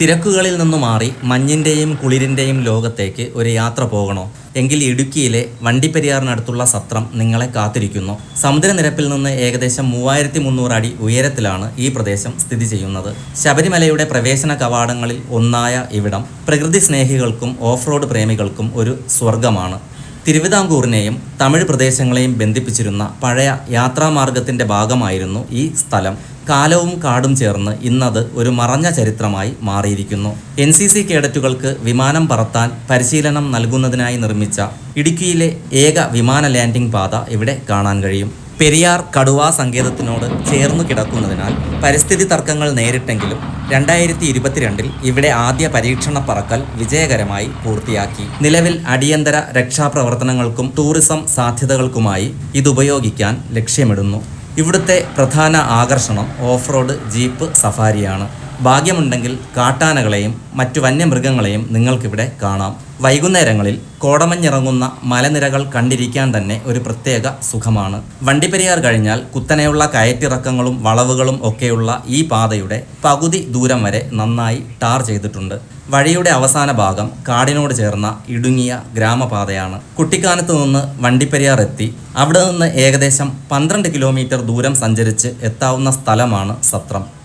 തിരക്കുകളിൽ നിന്നു മാറി മഞ്ഞിന്റെയും കുളിരിന്റെയും ലോകത്തേക്ക് ഒരു യാത്ര പോകണോ? എങ്കിൽ ഇടുക്കിയിലെ വണ്ടിപ്പെരിയാറിനടുത്തുള്ള സത്രം നിങ്ങളെ കാത്തിരിക്കുന്നു. സമുദ്രനിരപ്പിൽ നിന്ന് ഏകദേശം മൂവായിരത്തി മുന്നൂറ് അടി ഉയരത്തിലാണ് ഈ പ്രദേശം സ്ഥിതി ചെയ്യുന്നത്. ശബരിമലയുടെ പ്രവേശന കവാടങ്ങളിൽ ഒന്നായ ഇവിടം പ്രകൃതി സ്നേഹികൾക്കും ഓഫ് റോഡ് പ്രേമികൾക്കും ഒരു സ്വർഗമാണ് തിരുവിതാംകൂറിനെയും തമിഴ് പ്രദേശങ്ങളെയും ബന്ധിപ്പിച്ചിരുന്ന പഴയ യാത്രാമാർഗത്തിന്റെ ഭാഗമായിരുന്നു ഈ സ്ഥലം. കാലവും കാടും ചേർന്ന് ഇന്നത് ഒരു മറഞ്ഞ ചരിത്രമായി മാറിയിരിക്കുന്നു. എൻ സി സി കേഡറ്റുകൾക്ക് വിമാനം പറത്താൻ പരിശീലനം നൽകുന്നതിനായി നിർമ്മിച്ച ഇടുക്കിയിലെ ഏക വിമാന ലാൻഡിംഗ് പാത ഇവിടെ കാണാൻ കഴിയും. പെരിയാർ കടുവാ സങ്കേതത്തിനോട് ചേർന്നു കിടക്കുന്നതിനാൽ പരിസ്ഥിതി തർക്കങ്ങൾ നേരിട്ടെങ്കിലും രണ്ടായിരത്തി ഇരുപത്തിരണ്ടിൽ ഇവിടെ ആദ്യ പരീക്ഷണ പറക്കൽ വിജയകരമായി പൂർത്തിയാക്കി. നിലവിൽ അടിയന്തര രക്ഷാപ്രവർത്തനങ്ങൾക്കും ടൂറിസം സാധ്യതകൾക്കുമായി ഇതുപയോഗിക്കാൻ ലക്ഷ്യമിടുന്നു. ഇവിടുത്തെ പ്രധാന ആകർഷണം ഓഫ് റോഡ് ജീപ്പ് സഫാരിയാണ്. ഭാഗ്യമുണ്ടെങ്കിൽ കാട്ടാനകളെയും മറ്റു വന്യമൃഗങ്ങളെയും നിങ്ങൾക്കിവിടെ കാണാം. വൈകുന്നേരങ്ങളിൽ കോടമഞ്ഞിറങ്ങുന്ന മലനിരകൾ കണ്ടിരിക്കാൻ തന്നെ ഒരു പ്രത്യേക സുഖമാണ്. വണ്ടിപ്പെരിയാർ കഴിഞ്ഞാൽ കുത്തനെയുള്ള കയറ്റിറക്കങ്ങളും വളവുകളും ഒക്കെയുള്ള ഈ പാതയുടെ പകുതി ദൂരം വരെ നന്നായി ടാർ ചെയ്തിട്ടുണ്ട്. വഴിയുടെ അവസാന ഭാഗം കാടിനോട് ചേർന്ന ഇടുങ്ങിയ ഗ്രാമപാതയാണ്. കുട്ടിക്കാനത്ത് നിന്ന് വണ്ടിപ്പെരിയാർ എത്തി. അവിടെ നിന്ന് ഏകദേശം പന്ത്രണ്ട് കിലോമീറ്റർ ദൂരം സഞ്ചരിച്ച് എത്താവുന്ന സ്ഥലമാണ് സത്രം.